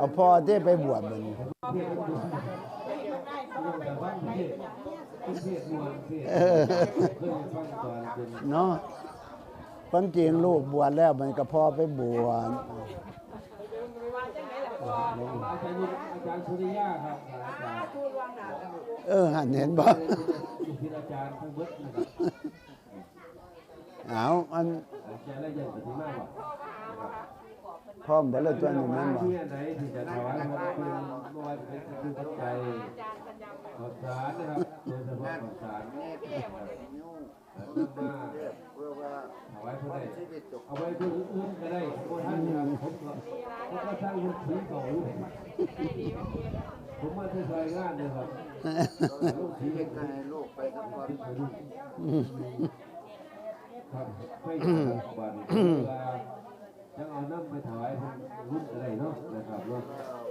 เอาพ่อที่ไปบวชมันเนาะความจริงลูกบวชแล้วมันก็พ่อไปบวชเออหันเห็นบ่อยู่ที่อาจาอัน พร้อมเบ่ล้วตัวนี้แม่นบ่ที่ไหนที่จะถวายครับเป็นบ่ว่าเป็นคือปัจจัยขอสารนะครับโดยเฉพาะข้าวสารถวายเพื่อได้เอาไว้เพื่ออื่นก็ได้เพราะท่านนะครับผมก็ผมก็สร้างยุทธีเก่าผมมาที่ซอยงานเลยครับลูกผีเป็นไงลูกไปกับพ่อครับไม่ใช่บันเวลา จะเอาน้ำไปถวายท่านรุ่นอะไรเนาะนะครับเนาะ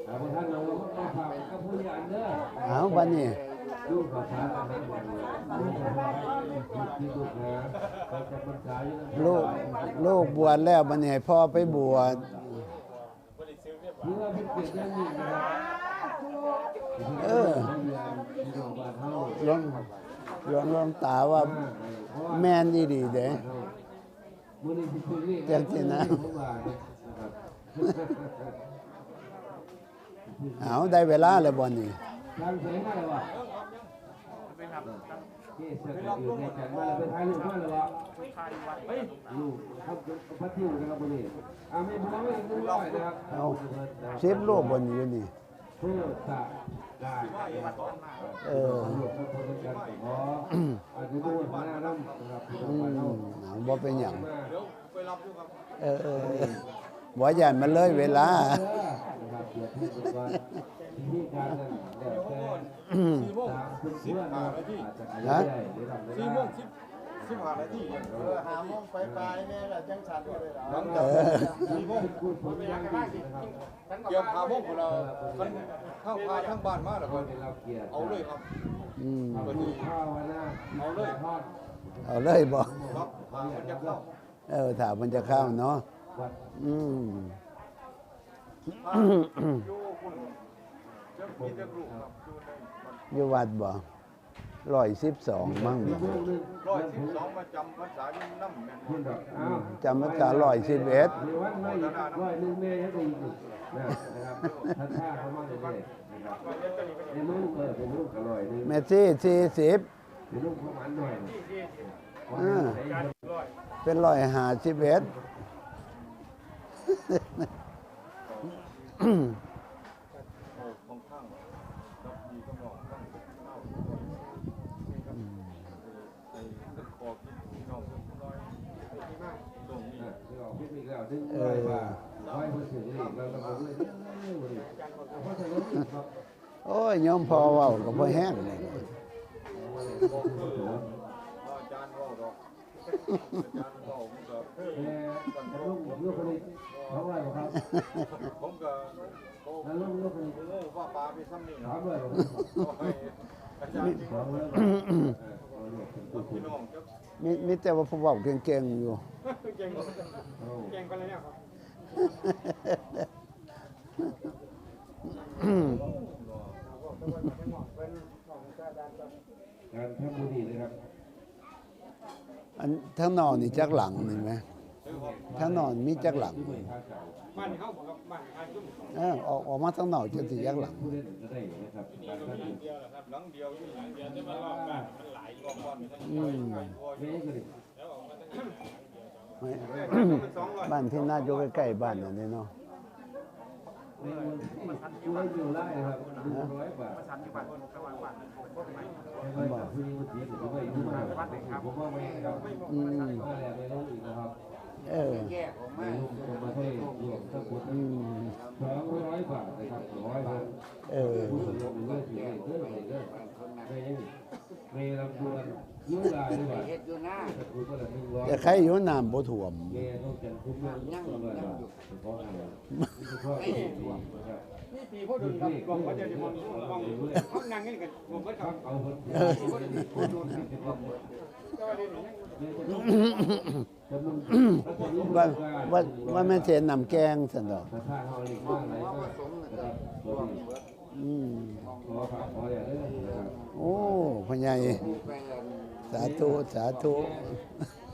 แต่พอท่านเราก็ฝากกับผู้ใหญ่เด้อเอาบัดนี้ลูกขอสารอาหารอย่างนี้ลูกขอสารที่ลูกนะไปจำพรรษาอยู่นั่นลูกลูกบวชแล้วบัดนี้ให้พ่อไปบวชนี่ว่าเนี่ยิ่ออที่เราบ้านเฮาหลวงหลวงลวงตาว่าแม่นอีดีเด้ มื้อนี้สิซื้อนี่จังสินะผมว่านะครับเอาได้เวลาแล้วบ่นี่ทางเสียงมาแล้ววะที่เสร็จอยู่ในจันมาแล้วไปถ่ายรูปมาแล้ววะลูกครับพัดทิวนะครับวันนี้อ่าไม่พอไม่ถึงร้อยนะครับเอาสิบลูกบ่นี่อยู่นี่เพื่อสะ ได้เออหลวงพ่อพุทธกันขออาจจะดูหน้าน้ำนะครับพี่น้องอืบ้านมเฮาเอาบ่เป็นหยังมาเออเออเออบ่ย่านมันเลยเวลานะครับเดี๋ยวที่สุดว่าที่การนั้นแล้วแต่ตามเพื่อนๆนะครับอาจจะขยายได้ได้รับได้สี่โมงสิบ สิบห้านาทีเออหาโมงไปไปลายเนี่แจังชันเลยเหรอหลังเอจากสี่โมงคุณผลยังดีนะครับเตรียมพาโมงของเราทั้งพาทั้งบ้านมาแล้วก็เลยเอาเลยครับอืมเอาดูข้เอาเลยทอดเอาเลยบ่ครับพามันจะเข้าเออถ้ามันจะเข้าเนาะอืมอยู่คุณจะมีแต่กลุ่มครับอยู่ในอยู่วัดบ่ ร้อยสิบสองมั่งมีบ่พวกนึงร้อยสิบสองมาจำภาษาอยู่น้ำแม่นคุณดอกอ้าวจำพรรษาร้อยสิบเอ็ดมีวันไม่ร้อยหนึ่งเมย์ให้ดีอีกนะนะครับท่านท่าเขามั่งเลยนะครับในลูกเออเป็นลูกอร่อยนี่เมสซี่สี่สิบเป็นลูกประมาณหน่อยอ่าเป็นร้อยห้าสิบเอ็ดของข้างครับมีกำลังข้างเข้าไอ้ตึกคอกินพี่น้องน้อยตรงนี้ ที่ออกพิธีแล้วดึงร้อยบาทร้อยเปอร์เซ็นต์นี่เราต้องเอาเลยเพราะฉะนั้นครับ โอ้ ยยอมพอเว้าก็บ่แห้งเลยบอกคืออาจารย์ว่าดอกอาจารย์ว่าผมก็แต่ลูกลูกคนนี้เขาไหวครับผมก็โอ้แล้วลูกลูกคนนี้โหว่าปลาไปซ้ำนี่ถานะมเลยก็ให้อาจารย์สองเลยพี่น้องจะมีมีแต่ว่าผู้เว้าเก่งๆอยู่ เก่งแกงไปเลยเนี่ยครับ การทำบุญนี่นะครับอันทั้งนอนนี่จักหลังนี่ไหมทั้งนอนมีจักหลังบ้านเขาบอกกับบ้านใครก็เออออกออกมาทั้งนอกจะสิจักหลังผู้เล่นก็ได้นะครับการทำบุญเดียวแหละครับหลังเดียวอยู่หลังเดียวแต่ว่ารอบบ้านมันหลายรอบบ้านมันทั้งอืไกลมไกลตัวอไม่ยู่ได้ก็ได้ไม่บ้านที่น่าอยู่ใกล้ๆบ้านนั่นนี่เนาะ ไม่ผู้เล่นอยู่ไล่นะครับร้อยบาทสันนิบานระหว่างบ้านพวกไม่ไม่ว่าผู้นี้ผู้ที่ถือว่าอยู่มากผมว่าไม่ครับอืมก็แล้วไม่รู้อีกนะครับเออไม่รู้ผมาให้รวมทั้งหมดอืมสองร้อยบาทนะครับร้อยบาทเออผู้สมรสเลือดสีเลือดสีเลือง ไม่ยังไม่ลำดวนยุ่งลายด้วยว่าเฮ็ดอยู่หน้าแต่คุณก็เลยหนึ่งร้อยแต่ใครอยู่น้ำบ่ท่วมเมย์ต้องจันคุ้มยังยังยังอยู่เพราะอะไรเพราะอะไรนะครับนี่ปีพ่อดุลครับกองเขาจะมองมองเขานั่งนี่กันผมก็ครับเอาคนเออพ่อดุลเป็นคนก็ได้หนึ่งจำนวนว่าว่าว่าแม่นเทนนำแกงซั่นดอก ถ้าถ้าเขาเรียกว่าอะไรก็อืมขอฝากขออย่าเด้อนะครับโอ้พ่อใหญ่ผู้แปลงสาธุสาธุ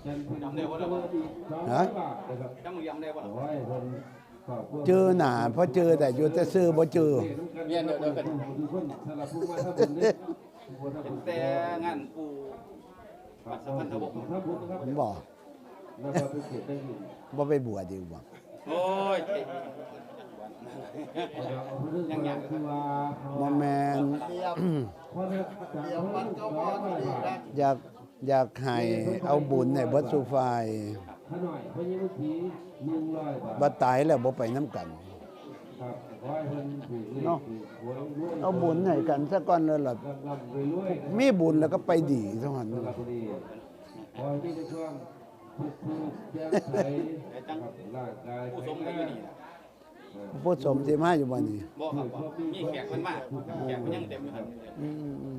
จันทร์พุทธเจ้าดีสองร้อยบาทนะครับจังมึงยังได้บ่ขอให้คนขอบคุณเจอหนาเพราะเจอแต่อยู่แต่ซื้อบ่เจอเรียนเดี๋ยวกันทุกคนสำหรับผู้มาถ้าบุญเนี่ยเป็นแต่งานปูปัสสาวะทบกถ้าบุญนะครับผมบอกแล้วก็ไปเก็บได้อยู่บ่ไปบวชดีกว่าโอ้ย ยังยังคือว่าบ่แมนอจะเดี๋ยวมันอยากอยากให้เอาบุญให้เบิดสู่ฝ่ายถ้าหน่อยเพราะยังวิธีหนึ่งร้อยบาทบ่ตายแล้วบ่ไปนํกันเนาะเอาบุญให้กันซะก่อนเลยล่ะร่ำร่ำรวยรวยนะมีบุญแล้วก็ไปดีเท่านั้นสำหรับคนนี้ขอให้มีในช่วงทุกทุกแจ้งไขครับร่างกายผู้สมก็อยู่นี่ ผู้สมสิมาอยู่บ่นี่บ่ครับบ่มีแขกมันมากแขกมันยังเต็มอยู่ครับอืม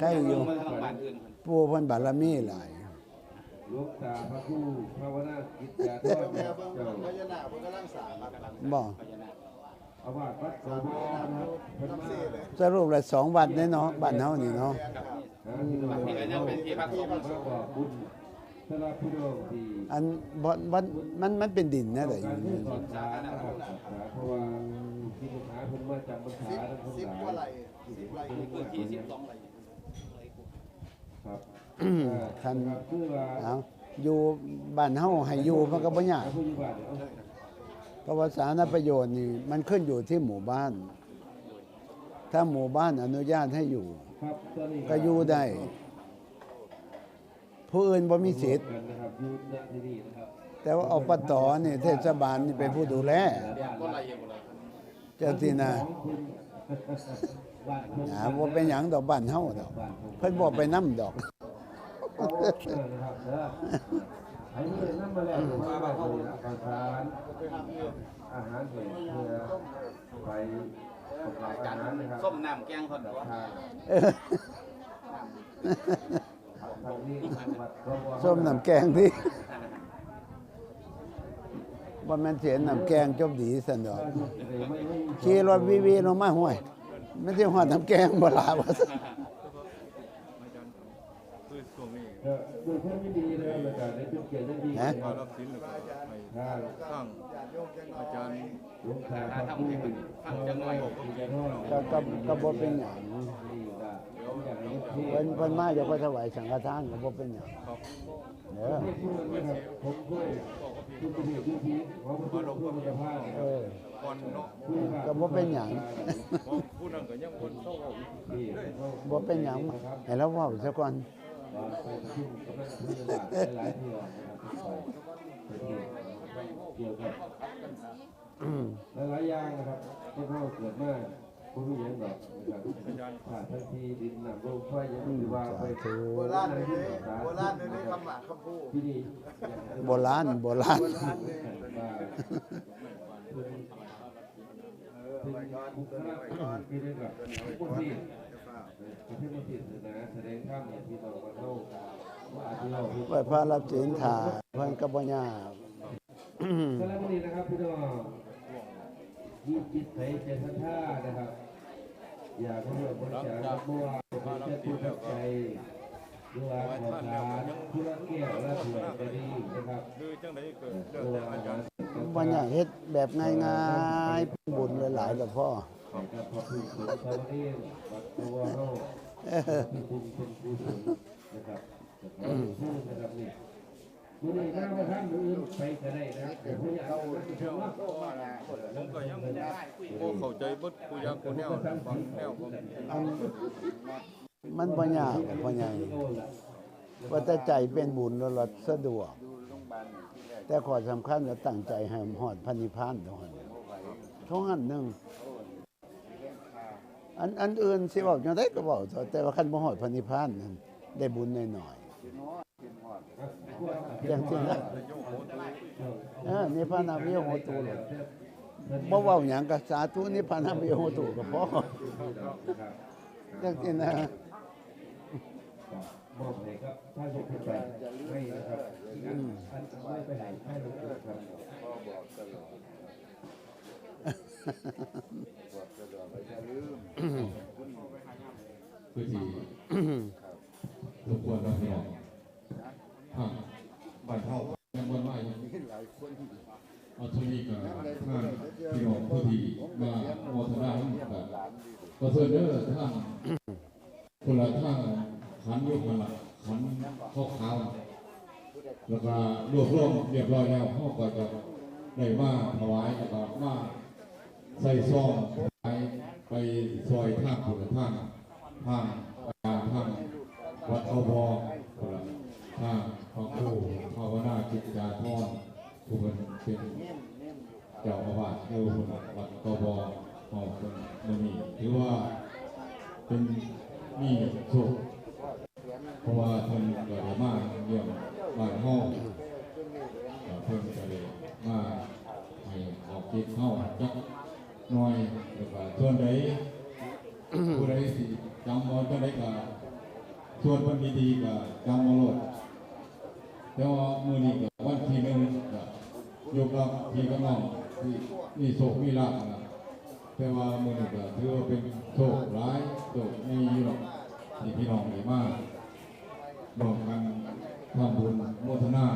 ใครอยู่มันทางบ้านอื่นผู้เพิ่นบารมีหลายหลวงตาพระครูภาวนากิจจาทอดเจ้าพญานาคมันกำลังสร้างครับบ่พญานาคอาวาสวัดสมนะครับเพิ่นมาสรุปแล้วสองวัดเด้เนาะบ้านเฮานี่เนาะ ครับนี่ก็ยังเป็นที่พักสงฆ์มาบ อกบุญสำหรับพี่น้องที่อันบ่บ่มันมันเป็นดินนะแต่อการยู่ที่นี่สอนสานะครับสอนสาเพราะว่าที่ปัญหาเพิ่นมาจำพรรษาทั้งสิบหกว่าลาไหลยสิบไหลพื้นที่12ไร่ครับคันครับคือว่าเอาอยู่บ้านเฮาให้อยู่มันก็บ่ยากผู้อยู่บ้านเนี่ยเอาเพราะว่าสาธารณประโยชน์นี่มันขึ้นอยู่ที่หมู่บ้าน ถ้าหมู่บ้านอนุญาตให้อยู่ครับตอนนี้ก็อยู่ได้ ผู้อื่นบ่มีสิทธิ์กันนะครับอยู่ณที่นี่นะครับแต่ว่าอบตนี่เทศบาลนี่เป็นผู้ดูแลเจ้าที่นาของคุณบ้านคุณหาเป็นหยังดอกบ้านเฮาดอกเพิ่นบ่ไปนำดอกอาเออนะครับเด้อไอ้นี่นำมาแล้วมาบ้านเขาประทานอาหารเพื่อไปประกอบอารนะครับส้มน้ำแกงคนเออทางนี้วัดรว ส้มน้ำแกงที่บ่แม่นเสียน้ำแกงจบดีซั่นดอกไม่ไม่ขี่รถวีวีลงมาห้วยไม่ใช่ฮอดน้ำแกงบ่ลาว่าซั่น คือ ช่วงนี้เพื่อนไม่ดีเลยแล้วก็ได้เป็นเกียรติได้ดีฮะมารับสินแล้วก็ให้ทางสร้างอาจารย์หลวงตาพระผู้ฟังจังหน่อยผมจะร้องก็ก็ก็บ่เป็นหยังนี่ากให้ที่เพิ่นเพิ่นมาเดี๋ยวก็ถวายสังฆทานก็บ่เป็นหยังเด้อผมช่วยคุณผู้ชมที่ที่ของเจ้าพเออก่อนเนาะก็บ่เป็นหยังเพราะผู้นั้นก็ยังคนเศร้าเอาอีกที่บ่เป็นหยังให้เราเว้าซะก่อน ไปประชุมกำลังคุยกันหลายเที่ยวนะครับเกี่ยวกับหลายๆอย่างนะครับที่เขาเกิดมาผู้มีอย่างดอกนะครับผ่านทั้งที่ดินน้ำลมไฟยังไม่ว่าไปโบราณเลยโบราณเลยคำหมาคำพูดที่นี่โบราณโบราณเป็นบุคลากรที่ได้กับผู้ที่ ประเทศมาติดนะแสดงข้ามเนี่ยที่เรามาเข้าว่าที่เราไหว้พระรับศีลถาเพิ่นกบ่ยากสำหรับวันนี้นะครับพี่น้องมีจิตใจใจศรัทธานะครับ อยากให้เราบริจาคเมื่อวานเจ้าผู้ทับใจด้วยขอทานผู้ละแก้วและถั่วก็ดีนะครับคือจังไดเกิดเรื่องแต่อาจารย์บ่ยากเฮ็ดแบบง่ายๆบุญหลายๆแล้วพ่อ ขอบคุณพระคุณของชาวเรียนวัดตัวเฮามีคุณเป็นกุศลนะครับขอบคุณนะครับนี่มือนี้ถ้าว่าท่านมื้ออื่นไปก็ได้นะเดี๋ยวผมอยากเอาไปเที่ยวเนาะผมก็ยังบ่เข้าใจบดผู้ยางผู้แนวบางแนวผมอันมันบ่ากพ่อใหญ่ว่าแต่ใจเป็นบุญแล้วสะดวก แต่ขอสำคัญว่าตั้งใจให้มันฮอดพระนิพานเท่านั้นเท่านั้นหนึ่ง อันอันอื่นสิเว้าจังได๋ก็เว้าเถอะแต่ว่าคันบ่ฮอดพระนิพานนั่นได้บุญหน้อยๆอย่างที่นะเออนิพพานาวิโหตุเลยบ่เว้าหยังก็สาธุนิพพานาวิโหตุก็พออย่างที่นะมอบให้ครับท่านผู้ชมให้นะครับไม่ไปไหนให้ลงครับอกตลอด บอกสะดวกไปจะลืม คือที่รบกวนเราพี่น้องบ้านเฮายังบ่มาอยู่มีหลายคนเอาเท่านี้ก็ทางพี่น้องผู้ที่มาโมทนากับก็เชิญเด้อท่างคนละท่างขันยกมันละขันข้าวขาวแล้วก็รวบรวมเรียบร้อยแล้วเฮาก็จะได้มาถวายแล้วก็มาใส่ซองไปไปซอยท่างคนละทา ทางการทางวัดอาบอคนละทางพระครูภาวนาจิตจาทรผู้เป็นเป็นเจ้าอาวาสเอวคนวัดกบหอบคนมันนี่ถือว่าเป็นมีโชคเพราะว่าเพิ่นก็ได้มาเยี่ยมบ้านเฮาเอ่อเพิ่นก็ได้มาให้ออกจิตเฮาจักหน่อยแล้วก็ส่วนใดผู้ใดสิ จำบ่จังได้กับชวนเพิ่นดีๆกับกำบ่โลดแต่ว่ามือนี้กับวันที่หนึ่งก็อยู่กับพี่กับน้องที่มีโศกมีลาภนะแต่ว่ามือนี้กับถือว่าเป็นโศกร้ายโศกไม่มีหรอกที่พี่น้องได้มากกันทำบุญโมทนา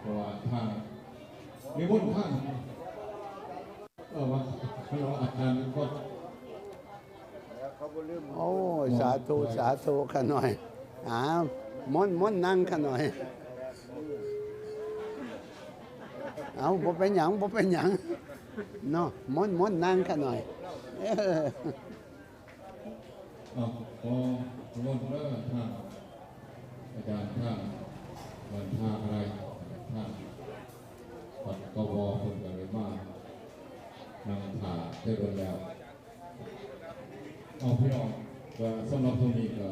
เพราะว่าทางมีบุญทางเออว่าเราอาจารย์ก็ แล้วเขาบ่ลืม โอ้ยสาธุสาธุกันหน่อยอ้าวมอนมอนนั่งกันหน่อย เอาบ่เป็นหยังบ่เป็นหยังเนาะมอนมอนนั่งกันหน่อยเออเออพอรถเลิกทาอาจารย์ท่าวันท่าอะไรท่าปัดกวคนกันเลยมากนำผ่าได้รนแล้วเอาพี่น้อง ก็สำหรับตรงนี้ก็